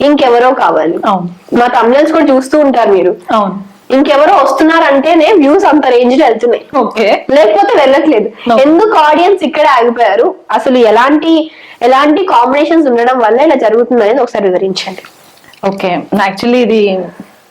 ఇంకెవరో కావాలి. మా తమిళన్స్ కూడా చూస్తూ ఉంటారు మీరు. అవును. ఇంకెవరో వస్తున్నారంటేనే వ్యూస్ అంత రేంజ్లో వెళ్తున్నాయి. ఓకే. లేకపోతే వెళ్ళట్లేదు. ఎందుకు ఆడియన్స్ ఇక్కడే ఆగిపోయారు? అసలు ఎలాంటి ఎలాంటి కాంబినేషన్స్ ఉండడం వల్ల ఇలా జరుగుతుంది అనేది ఒకసారి వివరించండి. ఓకే. యాక్చువల్లీ ఇది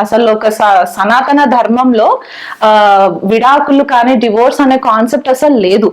అసలు ఒక స- సనాతన ధర్మంలో ఆ విడాకులు కానీ డివోర్స్ అనే కాన్సెప్ట్ అసలు లేదు.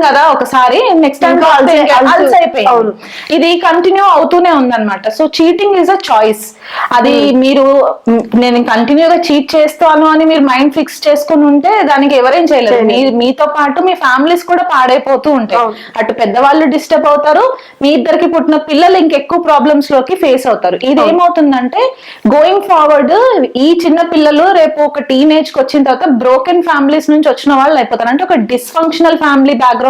కదా ఒకసారి నెక్స్ట్ టైం అలసి- ఇది కంటిన్యూ అవుతూనే ఉందన్నమాట. So cheating is a choice అది మీరు మ్, నేను కంటిన్యూగా చీట్ చేస్తాను అని మీరు మైండ్ ఫిక్స్ చేసుకుని ఉంటే దానికి ఎవరేం చేయలేరు. మీ మీతో పాటు మీ ఫ్యామిలీస్ కూడా పాడైపోతూ ఉంటాయి. అటు పెద్దవాళ్ళు డిస్టర్బ్ అవుతారు. మీ ఇద్దరికి పుట్టిన పిల్లలు ఇంకెక్కువ ప్రాబ్లమ్స్లోకి ఫేస్ అవుతారు. ఇది ఏమవుతుందంటే గోయింగ్ ఫార్వర్డ్ ఈ చిన్న పిల్లలు రేపు ఒక టీనేజ్కి వచ్చిన తర్వాత బ్రోకెన్ ఫ్యామిలీస్ నుంచి వచ్చిన వాళ్ళు అయిపోతారు. అంటే ఒక dysfunctional family background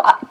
I,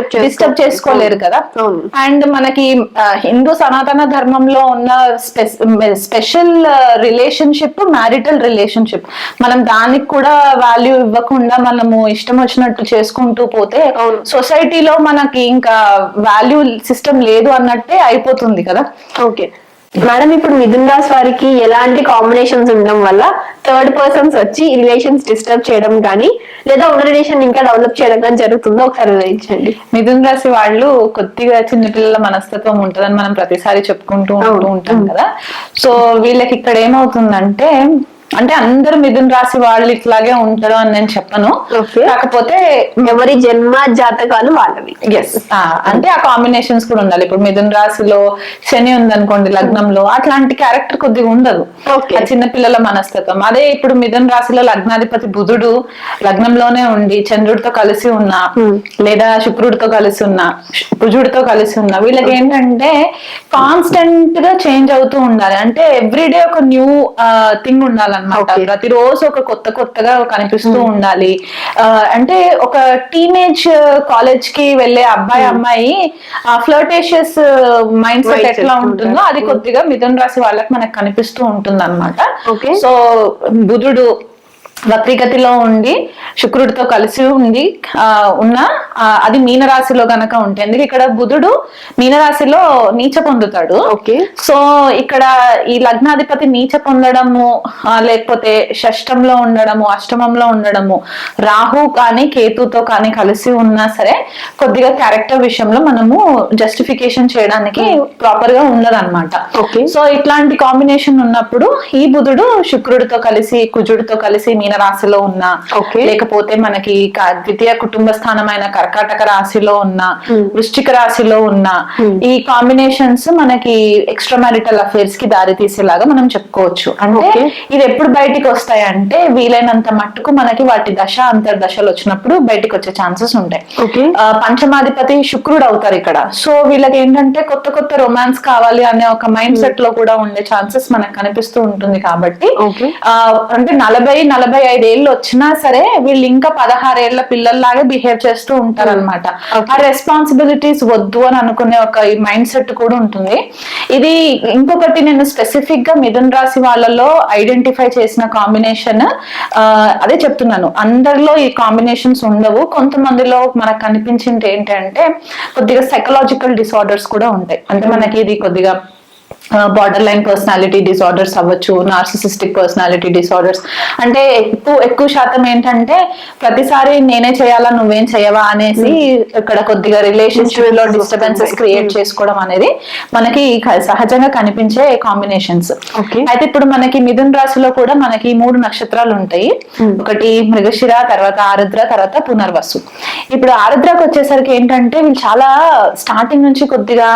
disturb చేసుకోలేరు కదా? అవును. అండ్ మనకి హిందూ సనాతన ధర్మంలో ఉన్న స్పెషల్ రిలేషన్షిప్ మ్యారిటల్ రిలేషన్షిప్. మనం దానికి కూడా వాల్యూ ఇవ్వకుండా మనము ఇష్టం వచ్చినట్టు చేసుకుంటూ పోతే. సొసైటీలో మనకి ఇంకా వాల్యూ సిస్టమ్ లేదు అన్నట్టే అయిపోతుంది కదా? ఓకే. మేడం ఇప్పుడు మిథున్ రాశి వారికి ఎలాంటి కాంబినేషన్స్ ఉండడం వల్ల థర్డ్ పర్సన్స్ వచ్చి రిలేషన్స్ డిస్టర్బ్ చేయడం కానీ లేదా ఉన్న రిలేషన్ ఇంకా డెవలప్ చేయడం కానీ జరుగుతుందో ఒకసారి వివరించండి మిథున్ రాశి వాళ్ళు కొద్దిగా చిన్నపిల్లల మనస్తత్వం ఉంటుందని మనం ప్రతిసారి చెప్పుకుంటూ ఉంటూ. ఉంటాం కదా సో వీళ్ళకి ఇక్కడ ఏమవుతుందంటే అంటే అందరు మిథున్ రాశి వాళ్ళు ఇట్లాగే ఉంటారు అని నేను చెప్పను. కాకపోతే ఎవరి జన్మ జాతకాలు వాళ్ళవి. ఎస్ అంటే ఆ కాంబినేషన్స్ కూడా ఉండాలి. ఇప్పుడు మిథున్ రాశిలో శని ఉందనుకోండి లగ్నంలో అట్లాంటి క్యారెక్టర్ కొద్దిగా ఉండదు. చిన్న పిల్లల మనస్తత్వం. అదే ఇప్పుడు మిథున్ రాశిలో లగ్నాధిపతి బుధుడు లగ్నంలోనే ఉండి చంద్రుడితో కలిసి ఉన్నా లేదా శుక్రుడితో కలిసి ఉన్నా కుజుడితో కలిసి ఉన్నా వీళ్ళకి ఏంటంటే కాన్స్టెంట్గా చేంజ్ అవుతూ ఉండాలి. అంటే ఎవ్రీడే ఒక న్యూ థింగ్ ఉండాలన్నమాట Okay. ప్రతిరోజు ఒక కొత్త కొత్తగా కనిపిస్తూ ఉండాలి ఆ, అంటే ఒక టీనేజ్ కాలేజ్కి వెళ్ళే అబ్బాయి అమ్మాయి ఆ ఫ్లర్టేషియస్ మైండ్ సెట్ ఎట్లా ఉంటుంది. అది కొద్దిగా మిథున్ రాశి వాళ్ళకి మనకు కనిపిస్తూ ఉంటుంది అనమాట. సో బుధుడు వక్రీగతిలో ఉండి శుక్రుడితో కలిసి ఉండి ఆ, ఉన్న అది మీనరాశిలో గనక ఉంటే ఎందుకు ఇక్కడ బుధుడు మీనరాశిలో నీచ పొందుతాడు. ఓకే. సో ఇక్కడ ఈ లగ్నాధిపతి నీచ పొందడము లేకపోతే షష్టంలో ఉండడము అష్టమంలో ఉండడము రాహు కానీ కేతుతో కానీ కలిసి ఉన్నా సరే కొద్దిగా క్యారెక్టర్ విషయంలో మనము జస్టిఫికేషన్ చేయడానికి ప్రాపర్గా ఉండదన్నమాట. సో ఇట్లాంటి కాంబినేషన్ ఉన్నప్పుడు ఈ బుధుడు శుక్రుడితో కలిసి కుజుడితో కలిసి మీన రాశిలో ఉన్న. లేకపోతే మనకి ద్వితీయ కుటుంబ స్థానమైన కర్కాటక రాశిలో ఉన్న వృశ్చిక రాశిలో ఉన్న ఈ కాంబినేషన్స్ మనకి ఎక్స్ట్రా మ్యారిటల్ అఫేర్స్కి దారి తీసేలాగా మనం చెప్పుకోవచ్చు. అంటే. ఇది ఎప్పుడు బయటికి వస్తాయంటే వీలైనంత మట్టుకు మనకి వాటి దశ అంతర్దశలు వచ్చినప్పుడు బయటికి వచ్చే ఛాన్సెస్ ఉంటాయి. పంచమాధిపతి శుక్రుడు అవుతారు ఇక్కడ. సో వీళ్ళకి ఏంటంటే కొత్త కొత్త రొమాన్స్ కావాలి అనే ఒక మైండ్ సెట్లో కూడా ఉండే ఛాన్సెస్ మనకు కనిపిస్తూ ఉంటుంది కాబట్టి అంటే నలభై నలభై ఐదు ఏళ్ళు వచ్చినా సరే వీళ్ళు ఇంకా పదహారేళ్ళ పిల్లల్లాగే బిహేవ్ చేస్తూ ఉంటారు అనమాట Okay. ఆ రెస్పాన్సిబిలిటీస్ వద్దు అని అనుకునే ఒక మైండ్ సెట్ కూడా ఉంటుంది. ఇది ఇంకొకటి నేను స్పెసిఫిక్గా మిథున్ రాశి వాళ్ళలో ఐడెంటిఫై చేసిన కాంబినేషన్ అదే చెప్తున్నాను. అందరిలో ఈ కాంబినేషన్స్ ఉండవు. కొంతమందిలో మనకు కనిపించింది ఏంటంటే కొద్దిగా సైకలాజికల్ డిసార్డర్స్ కూడా ఉంటాయి. అంటే మనకి ఇది కొద్దిగా బార్డర్ లైన్ పర్సనాలిటీ డిసార్డర్స్ అవ్వచ్చు నార్సిసిస్టిక్ పర్సనాలిటీ డిసార్డర్స్ అంటే ఎక్కువ ఎక్కువ శాతం ఏంటంటే ప్రతిసారి నేనే చేయాలా నువ్వేం చేయవా అనేసి ఇక్కడ కొద్దిగా రిలేషన్షిప్లో డిస్టర్బెన్సెస్ క్రియేట్ చేసుకోవడం అనేది మనకి సహజంగా కనిపించే కాంబినేషన్స్. అయితే ఇప్పుడు మనకి మిథున్ రాశిలో కూడా మనకి మూడు నక్షత్రాలు ఉంటాయి. ఒకటి మృగశిర తర్వాత ఆరుద్ర తర్వాత పునర్వసు. ఇప్పుడు ఆరుద్రకు వచ్చేసరికి ఏంటంటే వీళ్ళు చాలా స్టార్టింగ్ నుంచి కొద్దిగా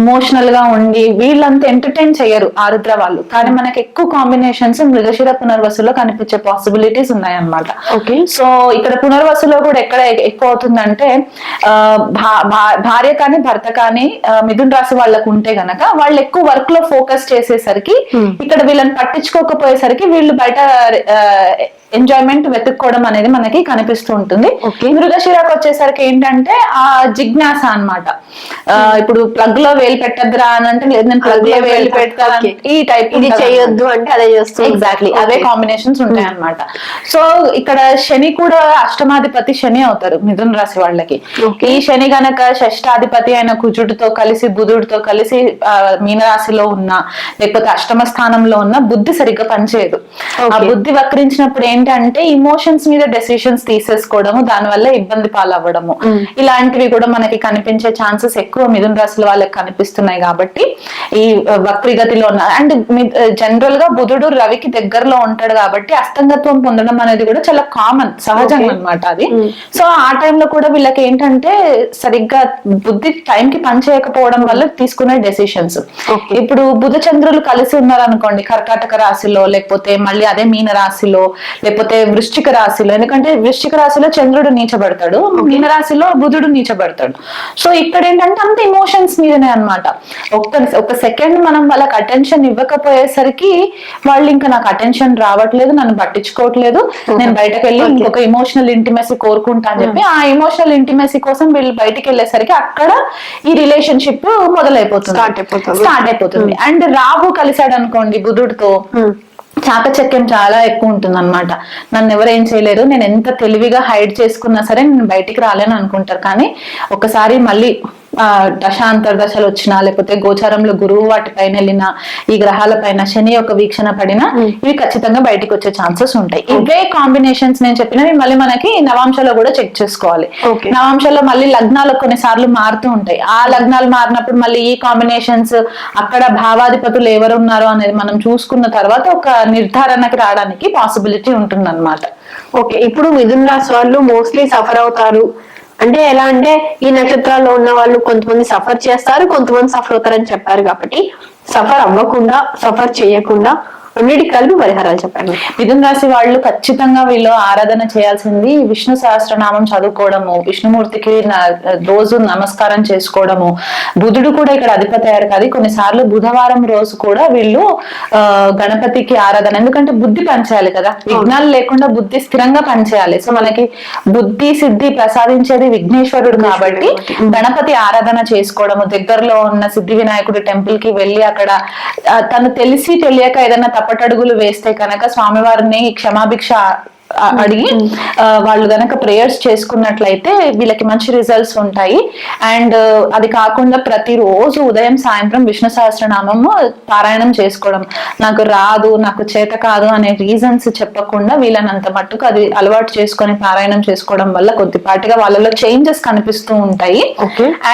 ఇమోషనల్గా ఉండి వీళ్ళంతా ఎంటర్టైన్ చేయరు ఆరుద్ర వాళ్ళు. కానీ మనకి ఎక్కువ కాంబినేషన్స్ మృగశిర పునర్వసులో కనిపించే పాసిబిలిటీస్ ఉన్నాయన్నమాట. ఓకే. సో ఇక్కడ పునర్వసులో కూడా ఎక్కడ ఎక్కువ అవుతుందంటే భార్య కానీ భర్త కానీ మిథున్ రాశి వాళ్ళకు ఉంటే గనక వాళ్ళు ఎక్కువ వర్క్లో ఫోకస్ చేసేసరికి ఇక్కడ వీళ్ళని పట్టించుకోకపోయేసరికి వీళ్ళు బయట ఎంజాయ్మెంట్ వెతుక్కోవడం అనేది మనకి కనిపిస్తూ ఉంటుంది. మృగశిరాకు వచ్చేసరికి ఏంటంటే ఆ జిజ్ఞాస అన్నమాట ఆ, ఇప్పుడు ప్లగ్లో వేలు పెట్టద్దురా అని అంటే లేదు నేను ప్లగ్లో వేలు పెడతా. పెడతా Okay. ఈ టైప్ ఇది చేయొద్దు అంటే అదే చేస్తూ ఎగ్జాక్ట్లీ అవే కాంబినేషన్స్ ఉంటాయి అన్నమాట సో ఇక్కడ శని కూడా అష్టమాధిపతి శని అవుతారు మిథున రాశి వాళ్ళకి. ఈ శని గనక షష్టాధిపతి అయిన కుజుడితో కలిసి బుధుడితో కలిసి ఆ, మీనరాశిలో ఉన్న లేకపోతే అష్టమ స్థానంలో ఉన్న బుద్ధి సరిగ్గా పనిచేయదు ఆ. బుద్ధి వక్రించినప్పుడు ఏంటంటే ఇమోషన్స్ మీద డెసిషన్స్ తీసేసుకోవడము దానివల్ల ఇబ్బంది పాలవ్వడము. ఇలాంటివి కూడా మనకి కనిపించే ఛాన్సెస్ ఎక్కువ మిథున రాశుల వాళ్ళకి కనిపిస్తున్నాయి కాబట్టి ఈ వక్రిగతిలో ఉన్న అండ్ జనరల్గా బుధుడు రవికి దగ్గరలో ఉంటాడు కాబట్టి అస్తంగత్వం పొందడం అనేది కూడా చాలా కామన్ సహజం. అన్నమాట అది. సో ఆ టైంలో కూడా వీళ్ళకి ఏంటంటే సరిగ్గా బుద్ధి టైం కి పని చేయకపోవడం వల్ల తీసుకునే డెసిషన్స్. ఇప్పుడు బుధ చంద్రులు కలిసి ఉన్నారనుకోండి కర్కాటక రాశిలో లేకపోతే మళ్ళీ అదే మీన రాశిలో లేకపోతే వృశ్చిక రాశిలో ఎందుకంటే వృశ్చిక రాశిలో చంద్రుడు నీచబడతాడు మీన రాశిలో బుధుడు నీచబడతాడు. సో ఇక్కడ ఏంటంటే అంత ఇమోషన్స్ మీదనే అన్నమాట. ఒక్క ఒక సెకండ్ మనం వాళ్ళకి అటెన్షన్ ఇవ్వకపోయేసరికి వాళ్ళు ఇంకా నాకు అటెన్షన్ రావట్లేదు నన్ను పట్టించుకోవట్లేదు నేను బయటకు వెళ్ళి ఇంకొక ఇమోషనల్ ఇంటిమెసీ కోరుకుంటా అని చెప్పి ఆ ఇమోషనల్ ఇంటిమెసీ కోసం వీళ్ళు బయటికి వెళ్ళేసరికి అక్కడ ఈ రిలేషన్షిప్ మొదలైపోతుంది. స్టార్ట్ అయిపోతుంది. అండ్ రాహు కలిసాడు అనుకోండి బుధుడితో చాకచక్యం చాలా ఎక్కువ ఉంటుంది అనమాట నన్ను ఎవరు ఏం చేయలేరు. నేను ఎంత తెలివిగా హైడ్ చేసుకున్నా సరే నేను బయటికి రాలేను అనుకుంటారు. కానీ ఒకసారి మళ్ళీ ఆ దశాంతర్ దశలు వచ్చినా లేకపోతే గోచారంలో గురువు వాటిపైన వెళ్ళినా ఈ గ్రహాల పైన శని యొక్క వీక్షణ పడినా ఇవి ఖచ్చితంగా బయటికి వచ్చే ఛాన్సెస్ ఉంటాయి. ఇవే కాంబినేషన్స్ నేను చెప్పినవి మళ్ళీ మనకి నవాంశలో కూడా చెక్ చేసుకోవాలి. నవాంశంలో మళ్ళీ లగ్నాలు కొన్నిసార్లు మారుతూ ఉంటాయి. ఆ లగ్నాలు మారినప్పుడు మళ్ళీ ఈ కాంబినేషన్స్ అక్కడ భావాధిపతులు ఎవరు ఉన్నారో అనేది మనం చూసుకున్న తర్వాత ఒక నిర్ధారణకి రావడానికి పాసిబిలిటీ ఉంటుంది అనమాట ఓకే. ఇప్పుడు మిథున్ రాశి వాళ్ళు మోస్ట్లీ సఫర్ అవుతారు. అంటే ఎలా అంటే ఈ నక్షత్రాల్లో ఉన్న వాళ్ళు కొంతమంది సఫర్ చేస్తారు కొంతమంది సఫర్ అవుతారని చెప్పారు కాబట్టి సఫర్ అవ్వకుండా సఫర్ చేయకుండా అన్నిటికి కలిపి పరిహారాలు చెప్పండి. మిథున రాశి వాళ్ళు ఖచ్చితంగా వీళ్ళు ఆరాధన చేయాల్సింది విష్ణు సహస్రనామం చదువుకోవడము విష్ణుమూర్తికి రోజు నమస్కారం చేసుకోవడము. బుధుడు కూడా ఇక్కడ అధిపతి అయ్యారు కదా కొన్నిసార్లు బుధవారం రోజు కూడా వీళ్ళు గణపతికి ఆరాధన ఎందుకంటే బుద్ధి పనిచేయాలి కదా. విఘ్నాలు లేకుండా బుద్ధి స్థిరంగా పనిచేయాలి. సో మనకి బుద్ధి సిద్ధి ప్రసాదించేది విఘ్నేశ్వరుడు కాబట్టి గణపతి ఆరాధన చేసుకోవడము. దగ్గరలో ఉన్న సిద్ధి వినాయకుడి టెంపుల్కి వెళ్ళి అక్కడ తను తెలిసి తెలియక ఏదైనా తప్పటడుగులు వేస్తే కనుక స్వామివారిని క్షమాభిక్ష అడిగి వాళ్ళు గనక ప్రేయర్స్ చేసుకున్నట్లయితే వీళ్ళకి మంచి రిజల్ట్స్ ఉంటాయి. అండ్ అది కాకుండా ప్రతిరోజు ఉదయం సాయంత్రం విష్ణు సహస్రనామము పారాయణం చేసుకోవడం. నాకు రాదు నాకు చేత కాదు అనే రీజన్స్ చెప్పకుండా వీళ్ళనంత మట్టుకు అది అలవాటు చేసుకొని పారాయణం చేసుకోవడం వల్ల కొద్దిపాటిగా వాళ్ళలో చేంజెస్ కనిపిస్తూ ఉంటాయి.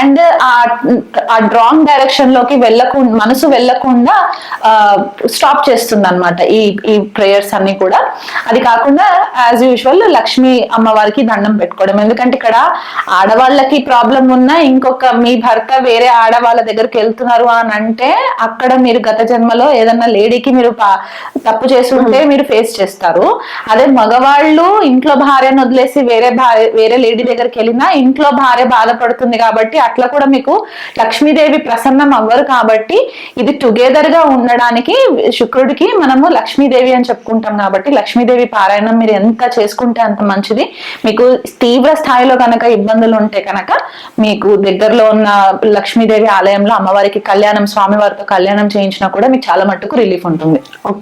అండ్ ఆ రాంగ్ డైరెక్షన్లోకి వెళ్ళకుండా మనసు వెళ్ళకుండా స్టాప్ చేస్తుంది అనమాట ఈ ఈ ప్రేయర్స్ అన్ని కూడా. అది కాకుండా యాజ్ యూజువల్ లక్ష్మి అమ్మవారికి దండం పెట్టుకోవడం. ఎందుకంటే ఇక్కడ ఆడవాళ్ళకి ప్రాబ్లం ఉన్నా ఇంకొక మీ భర్త వేరే ఆడవాళ్ళ దగ్గరికి వెళ్తున్నారు అని అంటే అక్కడ మీరు గత జన్మలో ఏదన్నా లేడీకి మీరు తప్పు చేసి ఉంటే మీరు ఫేస్ చేస్తారు. అదే మగవాళ్ళు ఇంట్లో భార్యను వదిలేసి వేరే భార్య వేరే లేడీ దగ్గరికి వెళ్ళినా ఇంట్లో భార్య బాధపడుతుంది కాబట్టి అట్లా కూడా మీకు లక్ష్మీదేవి ప్రసన్నం అవ్వరు కాబట్టి ఇది టుగెదర్గా ఉండడానికి శుక్రుడికి మనము లక్ష్మీదేవి అని చెప్పుకుంటాం కాబట్టి లక్ష్మీదేవి పారాయణం మీరు ఎంత చేసుకుంటే అంత మంచిది. మీకు తీవ్ర స్థాయిలో కనుక ఇబ్బందులు ఉంటే కనుక మీకు దగ్గరలో ఉన్న లక్ష్మీదేవి ఆలయంలో అమ్మవారికి కళ్యాణం స్వామివారితో కళ్యాణం చేయించినా కూడా మీకు చాలా మట్టుకు రిలీఫ్ ఉంటుంది.